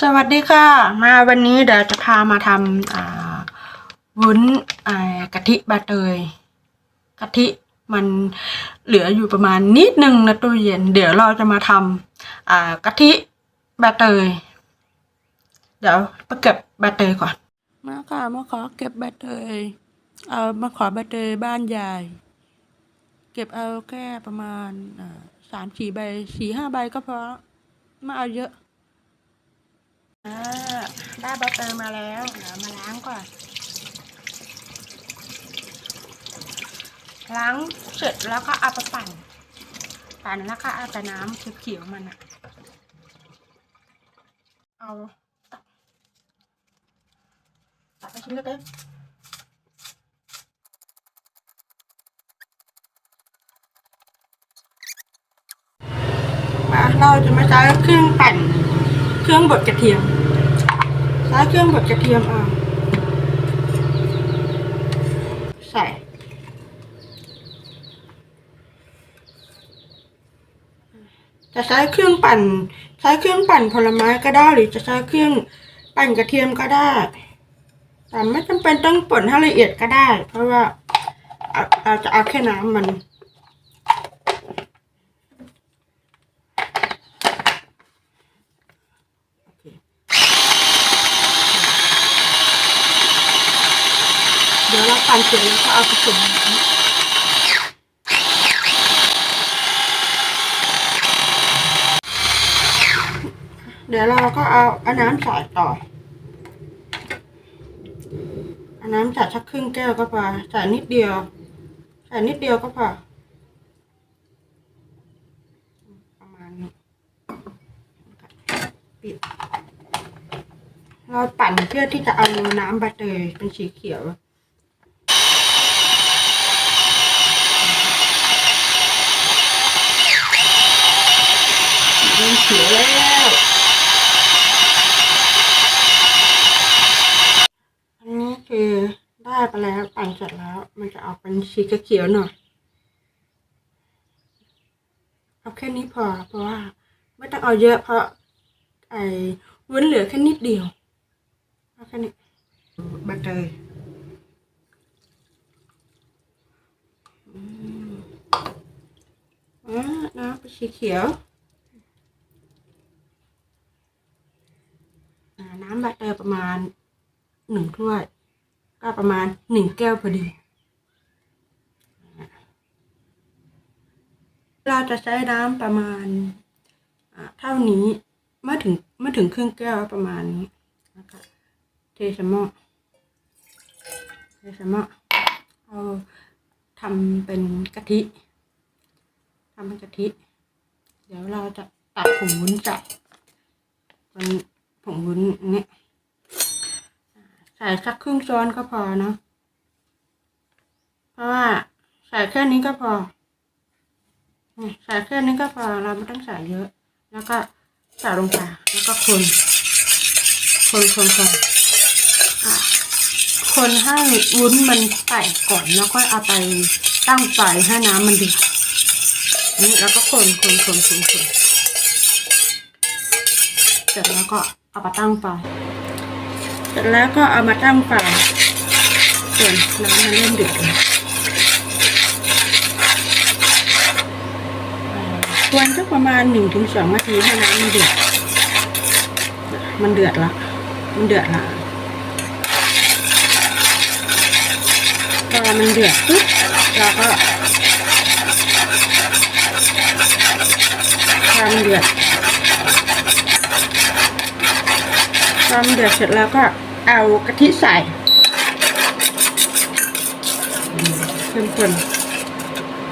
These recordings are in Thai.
สวัสดีค่ะ มาวันนี้เดี๋ยวจะพามาทำวุ้นกะทิใบเตยกะทิมันเหลืออยู่ประมาณนิดนึงนะตู้เย็น เดี๋ยวเราจะมาทำกะทิใบเตย เดี๋ยวไปเก็บใบเตยก่อน มาค่ะมาขอเก็บใบเตย เอามาขอใบเตยบ้านยายเก็บเอาแค่ประมาณสามสี่ใบสี่ห้าใบก็พอไม่เอาเยอะ อ่าได้ใบเตยมาแล้ว เดี๋ยวมาล้างก่อน ล้างเสร็จแล้วก็เอาไปปั่น ปั่นแล้วก็เอาแต่น้ำคือเขียวมันอะเอาตักตักไปชิ้นเล็กๆมาเราจะมาใช้เครื่องปั่น เครื่องบดกระเทียมใช้เครื่องบดกระเทียมเอาใส่จะใช้เครื่องปั่น ใช้เครื่องปั่นผลไม้ก็ได้หรือจะใช้เครื่องปั่นกระเทียมก็ได้ แต่ไม่จำเป็นต้องป่นให้ละเอียดก็ได้ เพราะว่าเอาเราจะเอาแค่น้ำมัน เดี๋ยวเรานเสร็จแล้วก็เอาไปจุ่มเดี๋ยวเราก็เอาเอาน้ำใส่ต่อเอาน้ำใส่สักครึ่งแก้วก็พอใส่นิดเดียวใส่นิดเดียวก็พอประมาณนี้ปิดเราปั่นเพื่อที่จะเอาน้ำใบเตยเป็นสีเขียว เขียวแล้วอันนี้คือได้ไปแล้วปั่นเสร็จแล้ว มันจะออกเป็นสีเขียวหน่อยเอาแค่นี้พอเพราะว่า ไม่ต้องเอาเยอะเพราะ ไอ้วุ้นเหลือแค่นิดเดียวเอาแค่นี้ใบเตยอืมอ่าน้ำเป็นสีเขียว อ่าน้ำใบเตย ประมาณหนึ่งถ้วย ก็ประมาณหนึ่งแก้วพอดี เราจะใช้น้ำประมาณเท่านี้ไม่ถึงไม่ถึงครึ่งแก้วประมาณนี้นะคะเทสมอเทสมอเอาทำเป็นกะทิทำเป็นกะทิ เดี๋ยวเราจะตัดผงวุ้นจากเป็นผงวุ้นอันนี้ ใส่สักครึ่งช้อนก็พอเนาะ เพราะว่าใส่แค่นี้ก็พอ ใส่แค่นี้ก็พอ เราไม่ต้องใส่เยอะ แล้วก็ใส่ลงไป แล้วก็คน คนคนคนคนให้วุ้นมันแตกก่อน แล้วค่อยเอาไปตั้งไฟให้น้ำมันเดือดนนี้แล้วก็คนคนคนคนคนเสร็จแล้วก็เอามาตั้งไฟ เสร็จแล้วก็เอามาตั้งไฟส่วนน้ำมันเริ่มเดือดควรสักประมาณหนึ่งถึงสองนาทีให้น้ำมันเดือด มันเดือดละ มันเดือดละพอมันเดือดปุ๊บเราก็ความเดือดความเดือดเสร็จแล้วก็ เอากะทิใส่เพิ่มคน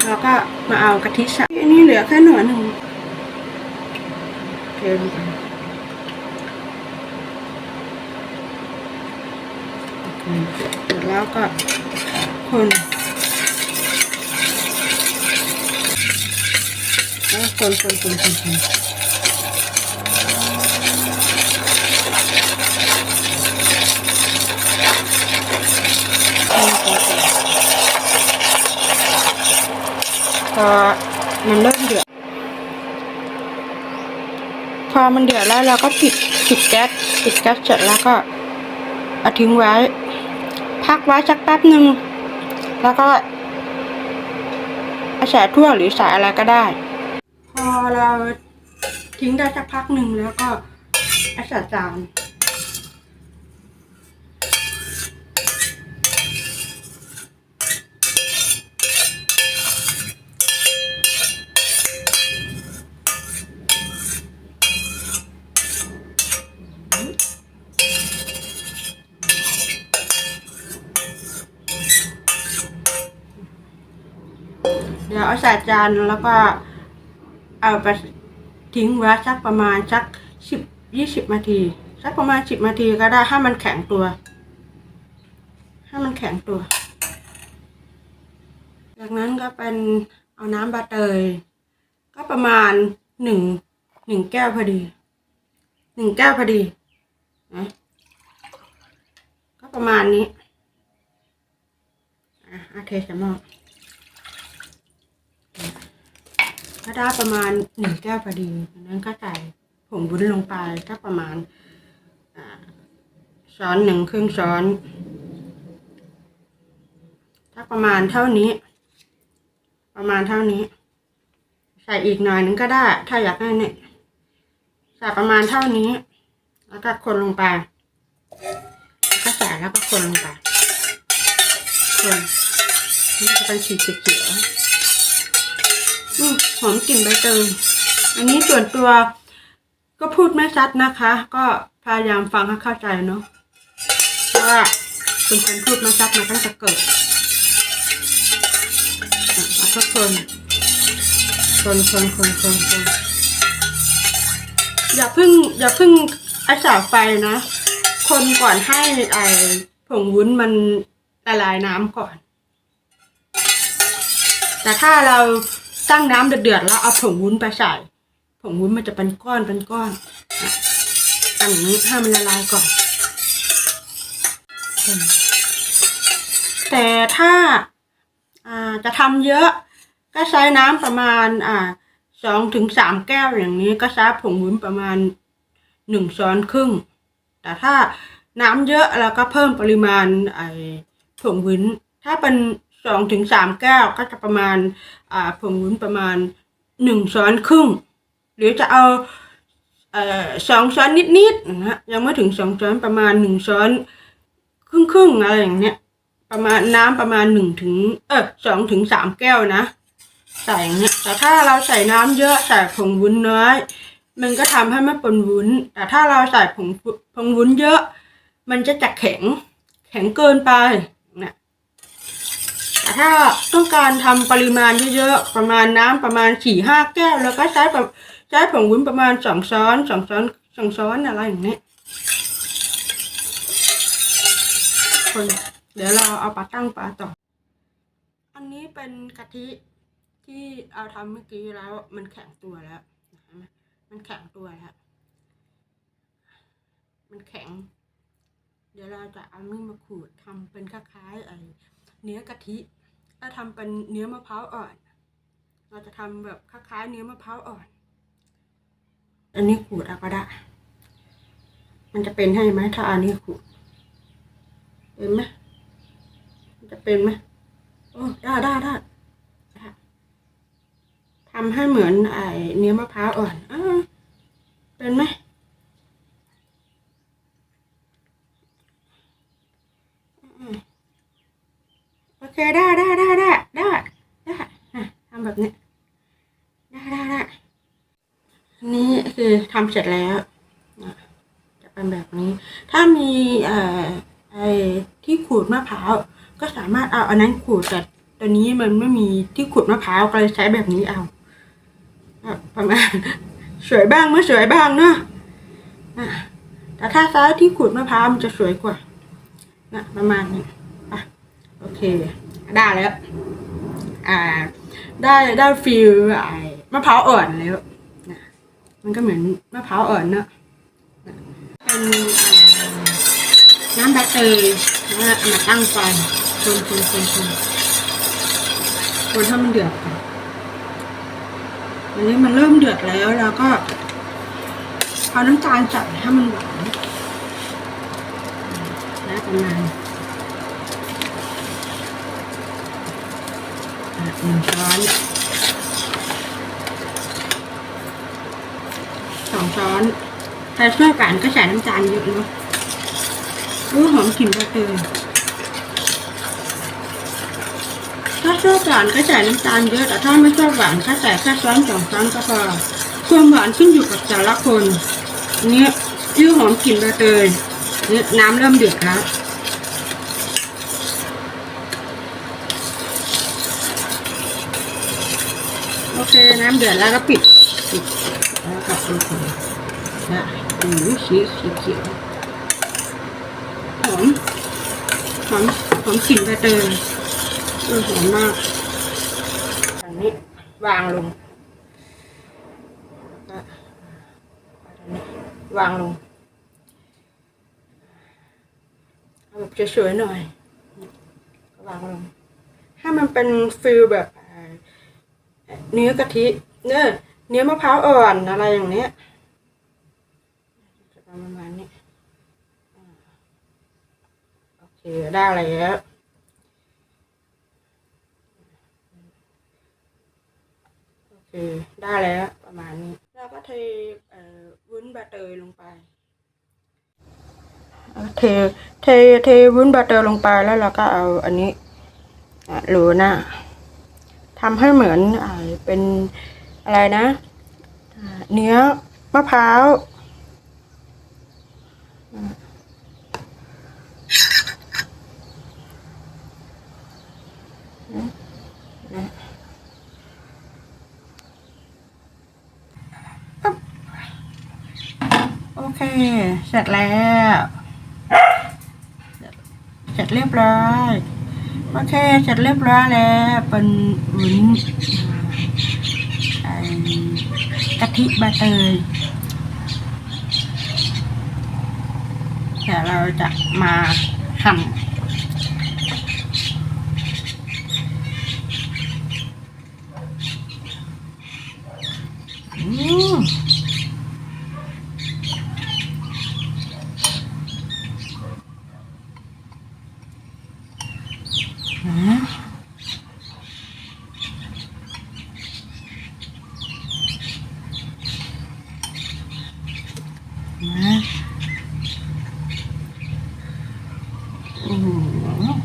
แล้วก็มาเอากะทิใส่อันนี้เหลือแค่หน่วยหนึ่งเทลงไปเสร็จแล้วก็คนแล้วคนคนคนคนคน พอมันเริ่มเดือด พอมันเดือดแล้วเราก็ปิดปิดแก๊สปิดแก๊สเสร็จแล้วก็เอาทิ้งไว้ พักไว้สักแป๊บหนึ่งแล้วก็อาใส่ถ้วยหรือใส่อะไรก็ได้ พอเราทิ้งได้สักพักหนึ่งแล้วก็อาใส่จาน เดี๋ยวเอาใส่ จานแล้วก็เอาไปทิ้งไว้สักประมาณสักสิบยี่สิบนาที สักประมาณสิบนาทีก็ได้ให้มันแข็งตัว ให้มันแข็งตัว จากนั้นก็เป็นเอาน้ำบาเตย ก็ประมาณหนึ่งหนึ่งแก้วพอดีหนึ่งแก้วพอดีนะก็ประมาณนี้อะเอเทใส่หม้อ ถ้าได้ประมาณหนึ่งแก้วพอดีจากนั้นก็ใส่ผงวุ้นลงไปก็ประมาณช้อนหนึ่งครึ่งช้อน ถ้าประมาณเท่านี้ ประมาณเท่านี้ ใส่อีกหน่อยนึงก็ได้ ถ้าอยากให้เนี่ยใส่ประมาณเท่านี้ แล้วก็คนลงไปก็ใส่แล้วก็คนลงไปคนนี่จะเป็นสีเขียว หอมกลิ่นใบเตยอันนี้ส่วนตัวก็พูดไม่ชัดนะคะ ก็พยายามฟังให้เข้าใจเนาะเพราะว่าเป็นคนพูดไม่ชัดมาตั้งแต่เกิดอะแล้วก็คนคนคนคนคนคนอย่าเพึ่ง อย่าเพึ่งไอ้สาวไฟนะ คนก่อนให้ไอ้ผงวุ้นมันละลายน้ำก่อน แต่ถ้าเรา ตั้งน้ำเดือดๆแล้วเอาผงวุ้นไปใส่ ผงวุ้นมันจะเป็นก้อนเป็นก้อนนะตั้งอย่างนี้ให้มันละลายก่อน แต่ถ้าจะทำเยอะ ก็ใช้น้ำประมาณสองถึงสามแก้วอย่างนี้ก็ใช้ผงวุ้นประมาณหนึ่งช้อนครึ่ง แต่ถ้าน้ำเยอะเราก็เพิ่มปริมาณไอ้ผงวุ้น ถ้าเป็น สองถึงสามแก้วก็จะประมาณอ่าผงวุ้นประมาณหนึ่งช้อนครึ่ง หรือจะเอาเอ่อสองช้อนนิดๆนะฮะยังไม่ถึงสองช้อนประมาณหนึ่งช้อนครึ่งครึ่งๆอะไรอย่างเนี้ยประมาณน้ำประมาณหนึ่งถึงเออสองถึงสามแก้วนะใส่อย่างเนี้ยแต่ถ้าเราใส่น้ำเยอะใส่ผงวุ้นน้อย มันก็ทำให้ไม่ปนวุ้น แต่ถ้าเราใส่ผงผงวุ้นเยอะ มันจะจะแข็งแข็งเกินไป ถ้าต้องการทำปริมาณเยอะๆ ประมาณน้ำประมาณสี่ห้าแก้ว แล้วก็ใช้แบบใช้ผงวุ้นประมาณสองช้อนสองช้อนสองช้อนอะไรอย่างเนี้ยคนเดี๋ยวเราเอาปลาตั้งปลาต่อ อันนี้เป็นกะทิที่เอาทำเมื่อกี้แล้วมันแข็งตัวแล้วนไหมมันแข็งตัวแล้ว มันแข็ง เดี๋ยวเราจะเอามีดมาขูดทำเป็นคล้ายๆไอ้เนื้อกะทิ ถ้าทำเป็นเนื้อมะพร้าวอ่อน เราจะทำแบบคล้ายๆเนื้อมะพร้าวอ่อน อันนี้ขูดเอาก็ได้ มันจะเป็นให้ไหมถ้าอันนี้ขูด เป็นไหมมันจะเป็นไหมโอ้ได้ได้ได้ทำให้เหมือนไอ้เนื้อมะพร้าวอ่อนอเป็นไหม โอเคได้ได้ได้ได้ได้ได้อะทำแบบนี้ ได้ได้ได้อันนี้คือ ทำเสร็จแล้วจะเป็นแบบนี้ ถ้ามีเอ่อไอ้ที่ขูดมะพร้าวก็สามารถเอาอันนั้นขูดแต่ตัวนี้มันไม่มีที่ขูดมะพร้าวก็เลยใช้แบบนี้เอาประมาณสวยบ้างไม่สวยบ้างเนาะแต่ถ้าใช้ที่ขูดมะพร้าวมันจะสวยกว่านะประมาณนี้อะโอเค ได้แล้ว อ่า ได้ได้ฟิลไอ้มะพร้าวอ่อนแล้ว มันก็เหมือนมะพร้าวอ่อนเนอะเป็นน้ำใบเตยนะเอามาตั้งไฟคนคนคนคนคนให้มันเดือดก่อนอันนี้มันเริ่มเดือดแล้วเราก็เอาน้ำตาลใส่ให้มันหวานนะประมาณหนึ่งช้อนสอง ช้อนถ้าชอบกันก็ใส่น้ำตาลเยอะเนาะรู้หอมกลิ่นใบเตยถ้าชอบหวานก็ใส่น้ำตาลเยอะ แต่ถ้าไม่ชอบหวานก็ใส่แค่ช้อนสองช้อนก็พอความหวานขึ้นอยู่กับแต่ละคนเนี่ยชื่อหอมกลิ่นใบเตยเนี่น้ำเริ่มเดือดแล้วโอเคน้ำเดือดแล้วก็ปิดปิด แล้วก็โอเคนะอืมสีสสีเขียวหอมหอมหอมกลิ่นใบเตยเออหอมมากอันนี้วางลงอะอันนี้วางลงเอาแบบสวยๆหน่อยวางลง ให้มันเป็นฟิลแบบเนื้อกะทิเนื้อ เนื้อมะพร้าวอ่อนอะไรอย่างเนี้ยประมาณนี้โอเคได้แล้วโอเคได้แล้วประมาณนี้แล้วก็เทวุ้นใบเตยลงไปเทเทเทวุ้นใบเตยลงไปแล้วเราก็เอาอันนี้อะโรหน้าทำให้เหมือนอเป็น อะไรนะเนื้อมะพร้าวโอเค เสร็จแล้ว เสร็จเรียบร้อย โอเค เสร็จเรียบร้อยแล้ว เป็นวุ้นอ่าไอ้ กะทิใบเตยเดี๋ยวเราจะมาหั่นอืมนะนะอืม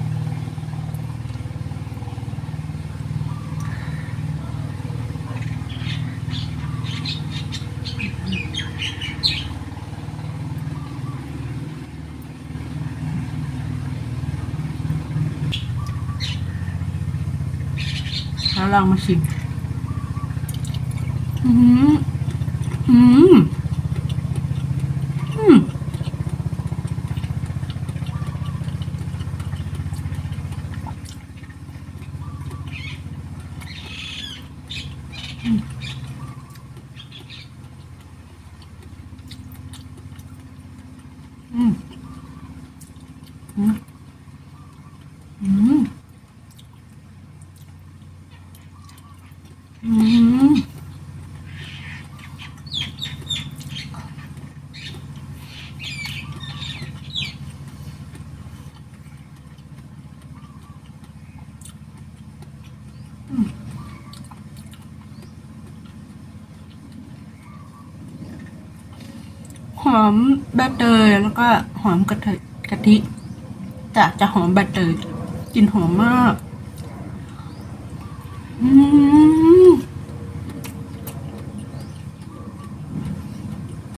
เราลองมาชิมอืมอืมอืม อืม อืม อืม อืม ห อมใบเตยแล้วก็หอมกะทิกะทิจะจะหอมใบเตยกลิ่นหอมมาก